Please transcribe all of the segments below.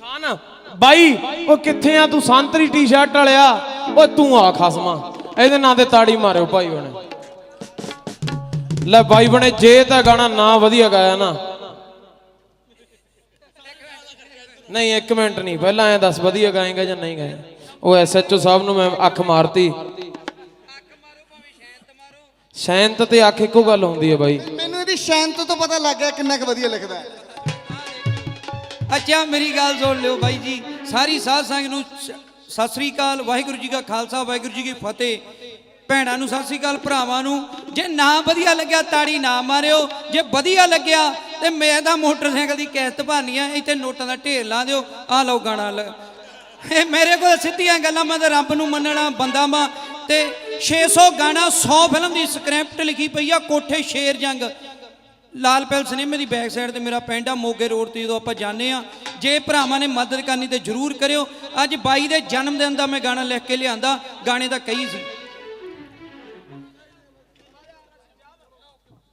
ਖਾਨ। ਬਾਈ, ਉਹ ਕਿੱਥੇ ਆ? ਤੂੰ ਸੰਤਰੀ ਟੀ-ਸ਼ਰਟ ਵਾਲਿਆ। ਓਏ, ਤੂੰ ਆ ਖਸਮਾ। ਇਹਦੇ ਨਾਂ ਤੇ ਤਾੜੀ ਮਾਰਿਓ ਭਾਈ ਬਣੇ ਲੈ ਬਾਈ ਬਣੇ, ਜੇ ਤਾਂ ਗਾਣਾ ਨਾ ਵਧੀਆ ਗਾਇਆ ਨਾ। ਨਹੀਂ, ਇੱਕ ਮਿੰਟ ਨਹੀਂ। ਪਹਿਲਾਂ ਐ ਦੱਸ, ਵਧੀਆ ਗਾਏਗਾ ਜਾਂ ਨਹੀਂ ਗਾਏਗਾ? ਉਹ ਐਸਐਚਓ ਸਾਹਿਬ ਨੂੰ ਮੈਂ ਅੱਖ ਮਾਰਤੀ। ਸ਼ੈਂਤ ਤੇ ਅੱਖ ਇੱਕੋ ਗੱਲ ਹੁੰਦੀ ਹੈ ਬਾਈ। ਮੈਨੂੰ ਇਹਦੀ ਸ਼ਾਂਤ ਤੋਂ ਪਤਾ ਲੱਗ ਗਿਆ ਕਿੰਨਾ ਕੁ ਵਧੀਆ ਲਿਖਦਾ ਹੈ। ਅੱਛਾ, ਮੇਰੀ ਗੱਲ ਸੁਣ ਲਿਓ ਬਾਈ ਜੀ। ਸਾਰੀ ਸਾਧ ਸੰਗਤ ਨੂੰ ਸਤਿ ਸ੍ਰੀ ਅਕਾਲ, ਵਾਹਿਗੁਰੂ ਜੀ ਕਾ ਖਾਲਸਾ, ਵਾਹਿਗੁਰੂ ਜੀ ਕੀ ਫਤਿਹ। ਭੈਣਾਂ ਨੂੰ ਸਤਿ ਸ੍ਰੀ ਅਕਾਲ, ਭਰਾਵਾਂ ਨੂੰ। ਜੇ ਨਾ ਵਧੀਆ ਲੱਗਿਆ ਤਾੜੀ ਨਾ ਮਾਰਿਓ। ਜੇ ਵਧੀਆ ਲੱਗਿਆ, ਤੇ ਮੈਂ ਤਾਂ ਮੋਟਰਸਾਈਕਲ ਦੀ ਕਿਸ਼ਤ ਭਰਨੀ ਆ, ਇੱਥੇ ਨੋਟਾਂ ਦਾ ਢੇਰ ਲਾ ਦਿਓ। ਆ ਲਓ ਗਾਣਾ ਲ- ਇਹ ਮੇਰੇ ਕੋਲ ਸਿੱਧੀਆਂ ਗੱਲਾਂ, ਮੈਂ ਤਾਂ ਰੱਬ ਨੂੰ ਮੰਨਣਾ ਬੰਦਾ ਵਾਂ। ਤੇ 600 ਗਾਣਾ 100 ਫਿਲਮ ਦੀ ਸਕ੍ਰਿਪਟ ਲਿਖੀ ਪਈ ਆ, ਕੋਠੇ ਸ਼ੇਰ ਜੰਗ। ਲਾਲ ਪੈਲਸ ਸਿਨੇਮੇ ਦੀ ਬੈਕ ਸਾਈਡ ਤੇ ਮੇਰਾ ਪਿੰਡ ਆ, ਮੋਗੇ ਰੋਡ ਤੇ ਜਦੋਂ ਆਪਾਂ ਜਾਂਦੇ ਆ ਜੇ ਭਰਾਵਾਂ ਨੇ ਮਦਦ ਕਰਨੀ ਤੇ ਜਰੂਰ ਕਰਿਓ। ਅੱਜ ਬਾਈ ਦੇ ਜਨਮ ਦਿਨ ਦਾ ਮੈਂ ਗਾਣਾ ਲਿਖ ਕੇ ਲਿਆਂਦਾ, ਗਾਣੇ ਦਾ ਕਈ ਸੀ।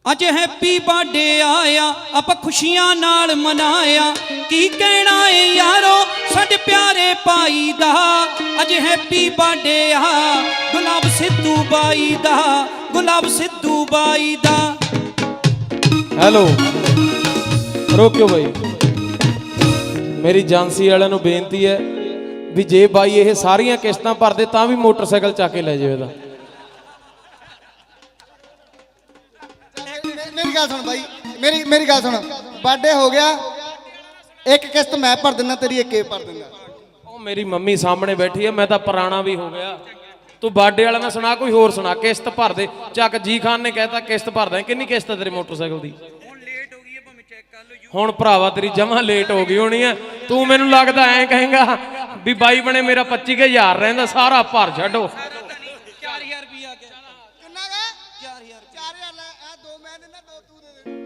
ਅੱਜ ਹੈਪੀ ਬਰਥਡੇ ਆਇਆ, ਆਪਾਂ ਖੁਸ਼ੀਆਂ ਨਾਲ ਮਨਾਇਆ। ਕੀ ਕਹਿਣਾ ਏ ਯਾਰੋ, ਸਾਡੇ ਪਿਆਰੇ ਭਾਈ ਦਾ। ਅੱਜ ਹੈਪੀ ਬਰਥਡੇ ਆ, ਗੁਲਾਬ ਸਿੱਧੂ ਬਾਈ ਦਾ, ਗੁਲਾਬ ਸਿੱਧੂ ਬਾਈ ਦਾ। ਹੈਲੋ। ਰੋਕਿਓ ਬਾਈ। ਮੇਰੀ ਏਜੰਸੀ ਵਾਲਿਆਂ ਨੂੰ ਬੇਨਤੀ ਹੈ ਵੀ ਜੇ ਬਾਈ ਇਹ ਸਾਰੀਆਂ ਕਿਸ਼ਤਾਂ ਭਰਦੇ ਤਾਂ ਵੀ ਮੋਟਰਸਾਈਕਲ ਚੱਕ ਕੇ ਲੈ ਜਾਓ ਇਹਦਾ। ਮੇਰੀ ਗੱਲ ਸੁਣ ਬਾਈ। ਮੇਰੀ ਮੇਰੀ ਗੱਲ ਸੁਣ। ਬਰਥਡੇ ਹੋ ਗਿਆ। ਇੱਕ ਕਿਸ਼ਤ ਮੈਂ ਭਰ ਦਿੰਦਾ ਤੇਰੀ ਇੱਕ ਇਹ ਭਰ ਦਿੰਦਾ। ਉਹ ਮੇਰੀ ਮੰਮੀ ਸਾਹਮਣੇ ਬੈਠੀ ਹੈ ਮੈਂ ਤਾਂ ਪੁਰਾਣਾ ਵੀ ਹੋ ਗਿਆ। ਤੂੰ ਬਾਡੇ ਵਾਲਾ ਨਾ ਸੁਣਾ ਕੋਈ ਹੋਰ ਸੁਣਾ ਕਿਸ਼ਤ ਭਰ ਦੇ। ਚੱਕ ਜੀ ਖਾਨ ਨੇ ਕਹਿਤਾ ਕਿਸ਼ਤ ਭਰਦਾ ਕਿੰਨੀ ਕਿਸ਼ਤ ਹੈ ਤੇਰੇ ਮੋਟਰਸਾਈਕਲ ਦੀ? ਹੁਣ ਲੇਟ ਹੋ ਗਈ ਹੈ ਭਾਵੇਂ ਚੈੱਕ ਕਰ ਲਓ ਹੁਣ ਭਰਾਵਾ ਤੇਰੀ ਜਮਾ ਲੇਟ ਹੋ ਗਈ ਹੋਣੀ ਹੈ। ਤੂੰ ਮੈਨੂੰ ਲੱਗਦਾ ਐਂ ਕਹੇਗਾ ਵੀ ਬਾਈ ਬਣੇ ਮੇਰਾ 25000 ਰਹਿੰਦਾ ਸਾਰਾ ਭਰ ਛੱਡੋ। 4000 ਰੁਪਿਆ ਗਿਆ। ਕਿੰਨਾ ਗਾ 4000 4000 ਲੈ ਆ ਦੋ ਮੈਂ ਦਿੰਦਾ ਦੋ ਤੂੰ ਦੇ।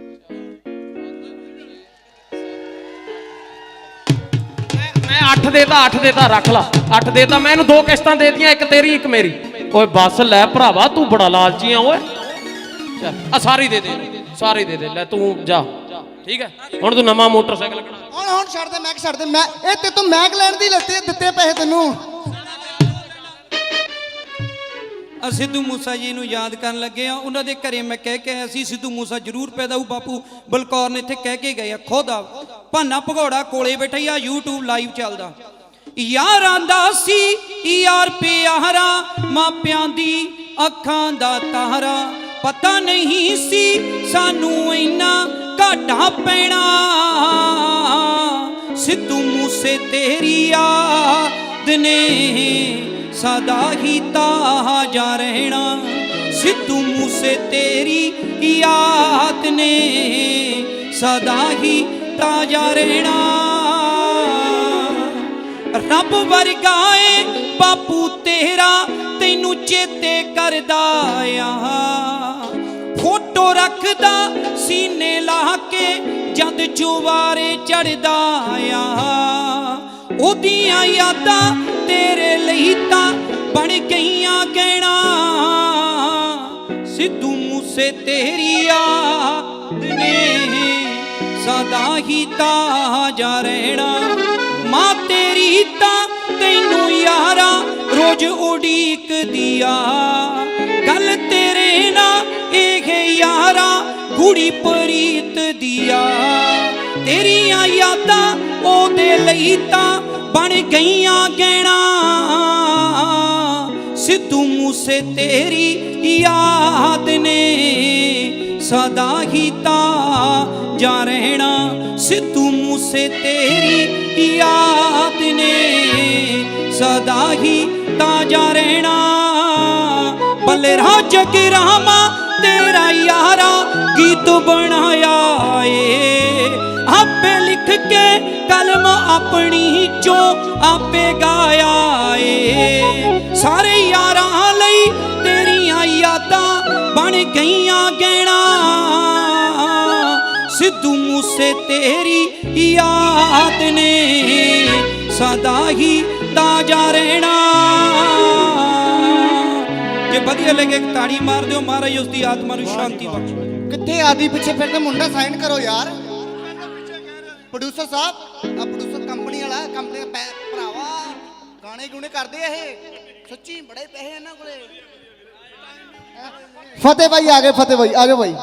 ਮੈਂ ਮੈਂ 8 ਦੇਤਾ 8 ਦੇਤਾ ਰੱਖ ਲਾ। 8 ਦੇਤਾ ਮੈਂ ਇਹਨੂੰ ਦੋ ਕਿਸ਼ਤਾਂ ਦੇਤੀਆਂ ਇੱਕ ਤੇਰੀ ਇੱਕ ਮੇਰੀ। ਓਏ ਬੱਸ ਲੈ ਭਰਾਵਾ ਤੂੰ ਬੜਾ ਲਾਲਚੀ ਆ ਓਏ। ਚੱਲ ਆ ਸਾਰੀ ਦੇ ਦੇ ਸਾਰੀ ਦੇ ਦੇ ਲੈ ਤੂੰ ਜਾ। ਠੀਕ ਹੈ? ਹੁਣ ਤੂੰ ਨਵਾਂ ਮੋਟਰਸਾਈਕਲ ਕਿਹੜਾ ਹੁਣ ਹੁਣ ਛੱਡ ਦੇ ਮੈਕ ਛੱਡ ਦੇ। ਮੈਂ ਇਹ ਤੇ ਤੂੰ ਮੈਕ ਲੈਣ ਦੀ ਲੱਤੇ ਦਿੱਤੇ ਪੈਸੇ ਤੈਨੂੰ। ਆ ਸਿੱਧੂ ਮੂਸਾ ਜੀ ਨੂੰ ਯਾਦ ਕਰਨ ਲੱਗੇ ਆ ਉਹਨਾਂ ਦੇ ਘਰੇ ਮੈਂ ਕਹਿ ਕੇ ਆਇਆ ਸੀ ਸਿੱਧੂ ਮੂਸਾ ਜ਼ਰੂਰ ਪੈਦਾ ਹੋਊ ਬਾਪੂ। ਬਲਕੌਰ ਨੇ ਇੱਥੇ ਕਹਿ ਕੇ ਗਏ ਆ ਖੁਦ ਆ ਭਾਨਾ ਭਗੌੜਾ ਕੋਲੇ ਬੈਠਾ ਹੀ ਆ, YouTube ਲਾਈਵ ਚੱਲਦਾ। ਯਾਰਾਂ ਦਾ ਸੀ, ਯਾਰ ਪਿਆਰਾ, ਮਾਪਿਆਂ ਦੀ ਅੱਖਾਂ ਦਾ ਤਾਰਾ ਪਤਾ ਨਹੀਂ ਸੀ ਸਾਨੂੰ ਇੰਨਾ ਘਾਟਾ ਪੈਣਾ। ਸਿੱਧੂ ਮੂਸੇ ਤੇਰੀ ਯਾਦ ਨੇ ਸਦਾ ਹੀ ਤਾਜਾ ਰਹਿਣਾ। ਸਿੱਧੂ ਮੂਸੇ ਤੇਰੀ ਯਾਦ ਨੇ ਸਦਾ ਹੀ ਜਾ ਰਹਿਣਾ। ਰੱਬ ਵਰਗਾ ਏ, ਬਾਪੂ ਤੇਰਾ, ਤੈਨੂੰ ਚੇਤੇ ਕਰਦਾ ਆ। ਫੋਟੋ ਰੱਖਦਾ, ਸੀਨੇ ਲਾ ਕੇ, ਜਦ ਜੁਵਾਰੇ ਚੜਦਾ ਆ। ਉਹਦੀਆਂ ਯਾਦਾਂ ਤੇਰੇ ਲਈ ਤਾਂ ਬਣ ਗਈਆਂ ਕਹਿਣਾ ਸਿੱਧੂ ਮੂਸੇ ਤੇਰੀ ਯਾਦ ਨੇ। ਸਦਾ ਹੀ ਤਾਜਾ ਰਹਿਣਾ। ਮਾਂ ਤੇਰੀ ਤਾਂ ਤੈਨੂੰ ਯਾਰਾ, ਰੋਜ਼ ਉਡੀਕਦੀ ਆ। ਗੱਲ ਤੇਰੇ ਨਾਲ ਇਹ ਯਾਰਾ, ਗੁੜੀ ਪ੍ਰੀਤ ਦੀਆ ਤੇਰੀਆਂ ਯਾਦਾਂ ਉਹਦੇ ਲਈ ਤਾਂ ਬਣ ਗਈਆਂ ਗਹਿਣਾ। ਸਿੱਧੂ ਮੂਸੇ ਤੇਰੀ ਯਾਦ ਨੇ, ਸਦਾ ਹੀ ਤਾਂ ਜਾ ਰਹਿਣਾ ਸਿੱਧੂ ਮੂਸੇ ਤੇਰੀ ਯਾਦ ਨੇ। ਸਦਾ ਹੀ ਤਾਜ਼ਾ ਰਹਿਣਾ। ਬੱਲੇ ਜਗ ਜਗਰਾਮਾ ਤੇਰਾ ਯਾਰਾ ਗੀਤ ਬਣਾਇਆ ਏ। ਆਪੇ ਲਿਖ ਕੇ ਕਲਮ ਆਪਣੀ ਚੋਂ ਆਪੇ ਗਾਇਆ ਏ। ਸਾਰੇ ਯਾਰਾਂ ਲਈ ਤੇਰੀਆਂ ਯਾਦਾਂ ਬਣ ਗਈਆਂ ਗਹਿਣਾ। ਸਿੱਧੂ ਮੂਸੇ ਤੇਰੀ ਯਾਦ ਨੇ। ਸਦਾ ਹੀ ਤਾਜਾ ਰਹਿਣਾ। ਜੇ ਵਧੀਆ ਲੱਗੇ, ਇੱਕ ਤਾੜੀ ਮਾਰ ਦਿਓ ਮਹਾਰਾਜ ਉਸ ਦੀ ਆਤਮਾ ਨੂੰ ਸ਼ਾਂਤੀ ਬਖਸ਼ੋ ਕਿੱਥੇ ਆਦੀ ਪਿੱਛੇ ਫਿਰਦੇ ਮੁੰਡਾ ਸਾਈਨ ਕਰੋ ਯਾਰ। ਪ੍ਰੋਡਿਊਸਰ ਸਾਹਿਬ ਆ ਪ੍ਰੋਡਿਊਸਰ ਕੰਪਨੀ ਵਾਲਾ ਕੰਮ ਦੇ ਪੈ- ਭਰਾਵਾ, ਗਾਣੇ ਗੁਣੇ ਕਰਦੇ ਆ ਇਹ। ਸੱਚੀ ਬੜੇ ਪੈਸੇ ਇਹਨਾਂ ਕੋਲੇ। ਫਤਿਹ ਭਾਈ ਆ ਗਏ, ਫਤਿਹ ਭਾਈ ਆ ਜਾਓ ਭਾਈ